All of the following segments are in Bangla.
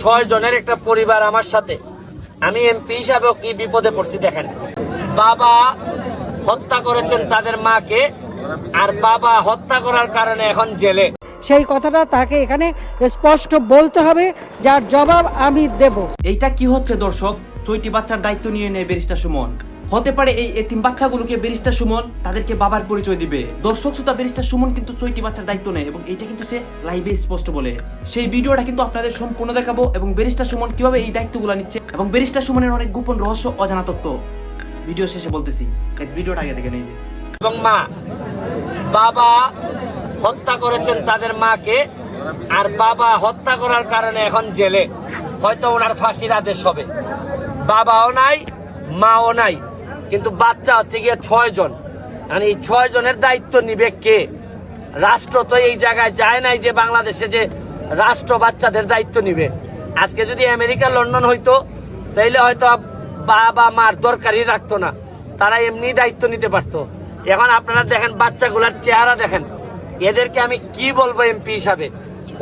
ছয় জনের একটা পরিবার আমার সাথে। আমি এমপি হিসাবেও কি বিপদে পড়ছি দেখেন। বাবা হত্যা করেছেন তাদের মাকে আর বাবা হত্যা করার কারণে এখন জেলে। সেই কথাটা তাকে এখানে স্পষ্ট বলতে হবে যার জবাব আমি দেব। এইটা কি হচ্ছে দর্শক? ছয়টি বাচ্চার দায়িত্ব নিয়ে নেয় ব্যারিস্টার সুমন। হতে পারে এই এতিম বাচ্চাগুলোকে ব্যারিস্টার সুমন তাদেরকে বাবার পরিচয় দিবে। দর্শক শ্রোতা, ব্যারিস্টার সুমন কিন্তু ছয়টি বাচ্চার দায়িত্ব নেয় এবং এইটা কিন্তু সে লাইভে স্পষ্ট বলে। সেই ভিডিওটা কিন্তু আপনাদের সম্পূর্ণ দেখাবো এবং ব্যারিস্টার সুমন কীভাবে এই দায়িত্বগুলো নিচ্ছে এবং ব্যারিস্টার সুমনের অনেক গোপন রহস্য অজানা তথ্য। ভিডিও শেষে বলতেছি ভিডিওটা আগে দেখে নেবে। এবং মা, বাবা হত্যা করেছেন তাদের মাকে আর বাবা হত্যা করার কারণে এখন জেলে। হয়তো ওনার ফাঁসির আদেশ হবে। বাবাও নাই, মাও নাই। কিন্তু বাচ্চা হচ্ছে গিয়ে ছয় জন মানে এই ছয় জনের দায়িত্ব নিবে কে? রাষ্ট্র তো এই জায়গায় যায় নাই যে বাংলাদেশে যে রাষ্ট্র বাচ্চাদের দায়িত্ব নিবে। আজকে যদি আমেরিকা, লন্ডন হইতো, তাইলে হয়তো বাবা মার দরকারই রাখতো না। তারা এমনি দায়িত্ব নিতে পারতো। এখন আপনারা দেখেন, বাচ্চাগুলার চেহারা দেখেন। এদেরকে আমি কি বলব এমপি হিসাবে?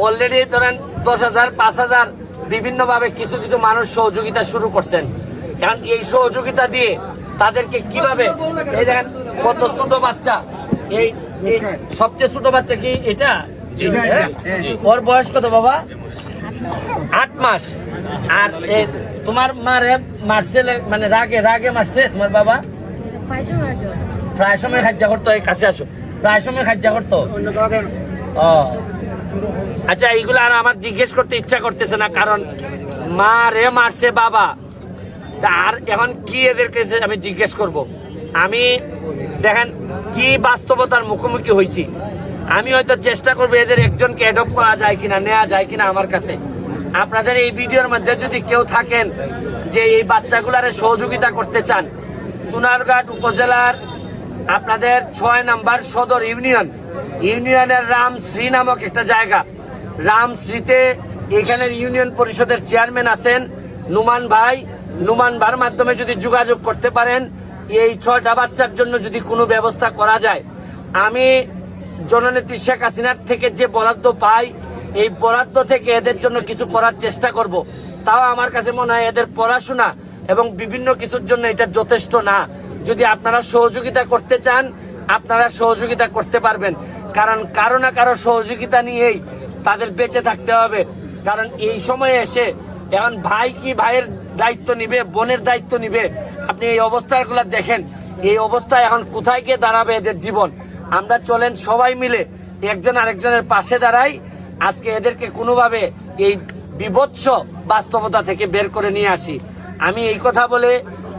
অলরেডি ধরেন দশ হাজার, পাঁচ হাজার বিভিন্নভাবে কিছু কিছু মানুষ সহযোগিতা শুরু করছেন। এখন এই সহযোগিতা দিয়ে তাদেরকে কীভাবে এই দেখেন কত ছোট বাচ্চা। এই এই সবচেয়ে ছোট বাচ্চা কি এটা? হ্যাঁ? ওর বয়স কত বাবা? আট মাস। আর এ, তোমার মারে মারছে লে- মানে রাগে রাগে মারছে তোমার বাবা? প্রায় সময় খাজ্জা করতো এই কাছে আসো। প্রায় সময় খাজ্জা করতো? ও। আচ্ছা এইগুলো আর আমার জিজ্ঞেস করতে ইচ্ছা করতেছে না কারণ মা রে মারছে বাবা। এখন কি এদের কাছে আমি জিজ্ঞেস করব? আমি, দেখেন, কি বাস্তবতার মুখোমুখি হয়েছি আমি হয়তো চেষ্টা করব এদের একজনকে অ্যাডপ্ট করা যায় কিনা নেওয়া যায় কিনা আমার কাছে। আপনাদের এই ভিডিওর মধ্যে যদি কেউ থাকেন যে এই বাচ্চাগুলারে সহযোগিতা করতে চান সোনারঘাট উপজেলার আপনাদের ছয় নাম্বার সদর ইউনিয়ন। ইউনিয়নের রামশ্রী নামক একটা জায়গা। রামশ্রীতে এখানের ইউনিয়ন পরিষদের চেয়ারম্যান আছেন নুমান ভাই। নুমান ভাইয়ের মাধ্যমে যদি যোগাযোগ করতে পারেন, এই ছয়টা বাচ্চার জন্য যদি কোনো ব্যবস্থা করা যায়। আমি জননেত্রী শেখ হাসিনার থেকে যে বরাদ্দ পাই, এই বরাদ্দ থেকে এদের জন্য কিছু করার চেষ্টা করব। তাও আমার কাছে মনে হয় এদের পড়াশোনা এবং বিভিন্ন কিছুর জন্য এটা যথেষ্ট না। যদি আপনারা সহযোগিতা করতে চান, আপনারা সহযোগিতা করতে পারবেন। কারণ কারও না কারও সহযোগিতা নিয়েই তাদের বেঁচে থাকতে হবে। কারণ এই সময়ে এসে এখন ভাই কি ভাইয়ের দায়িত্ব নিবে, বোনের দায়িত্ব নিবে। আপনি এই অবস্থাগুলো দেখেন, এই অবস্থায় এখন কোথায় গিয়ে দাঁড়াবে এদের জীবন? আমরা চলেন সবাই মিলে একজন আরেকজনের পাশে দাঁড়াই, আজকে এদেরকে কোনোভাবে এই বিভৎস বাস্তবতা থেকে বের করে নিয়ে আসি। আমি এই কথা বলে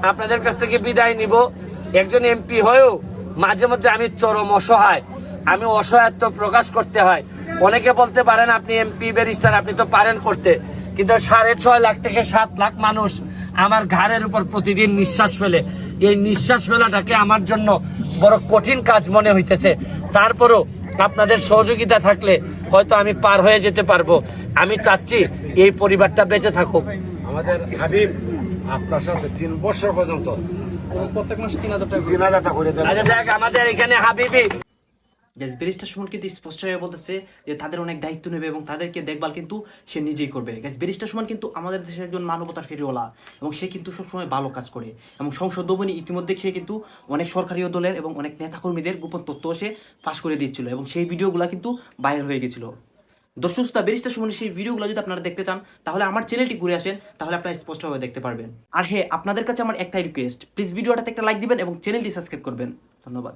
আপনাদের কাছ থেকে বিদায় নিব। একজন এমপি হয়েও মাঝে মধ্যে আমি চরম অসহায়, আমি অসহায়ত্ব প্রকাশ করতে হয়। অনেকে বলতে পারেন, আপনি এমপি, ব্যারিস্টার, আপনি তো পারেন করতে। কিন্তু সাড়ে ছয় লাখ থেকে সাত লাখ মানুষ আমার ঘাড়ের উপর প্রতিদিন নিঃশ্বাস ফেলে। এই নিঃশ্বাস ফেলাটাকে আমার জন্য বড় কঠিন কাজ মনে হইতেছে। তারপরও আপনাদের সহযোগিতা থাকলে হয়তো আমি পার হয়ে যেতে পারব। আমি চাচ্ছি এই পরিবারটা বেঁচে থাকুক। আমাদের হাবিব আপনার সাথে তিন বছর পর্যন্ত প্রত্যেক মাসে তিন হাজার টাকা তিন হাজার টাকা করে দেন। আচ্ছা আমাদের এখানে হাবিবি গ্যাস ব্যারিস্টার সুমন কিন্তু স্পষ্ট হয়ে বলতেছে যে তাদের অনেক দায়িত্ব নেবে এবং তাদেরকে দেখভাল কিন্তু সে নিজেই করবে। গ্যাস ব্যারিস্টার সুমন কিন্তু আমাদের দেশের একজন মানবতার ফেরিওয়ালা এবং সে কিন্তু সবসময় ভালো কাজ করে এবং সংসদ ভবনে ইতিমধ্যে সে কিন্তু অনেক সরকারি দলের এবং অনেক নেতাকর্মীদের গোপন তথ্য সে ফাঁস করে দিচ্ছিল এবং সেই ভিডিওগুলো কিন্তু ভাইরাল হয়ে গেছিল। দর্শক শ্রোতা ব্যারিস্টার সুমনের সেই ভিডিওগুলো যদি আপনারা দেখতে চান, তাহলে আমার চ্যানেলটি ঘুরে আসেন, তাহলে আপনারা স্পষ্টভাবে দেখতে পারবেন। আর হ্যাঁ আপনাদের কাছে আমার একটাই রিকোয়েস্ট প্লিজ ভিডিওটাতে একটা লাইক দিবেন এবং চ্যানেলটি সাবস্ক্রাইব করবেন। ধন্যবাদ।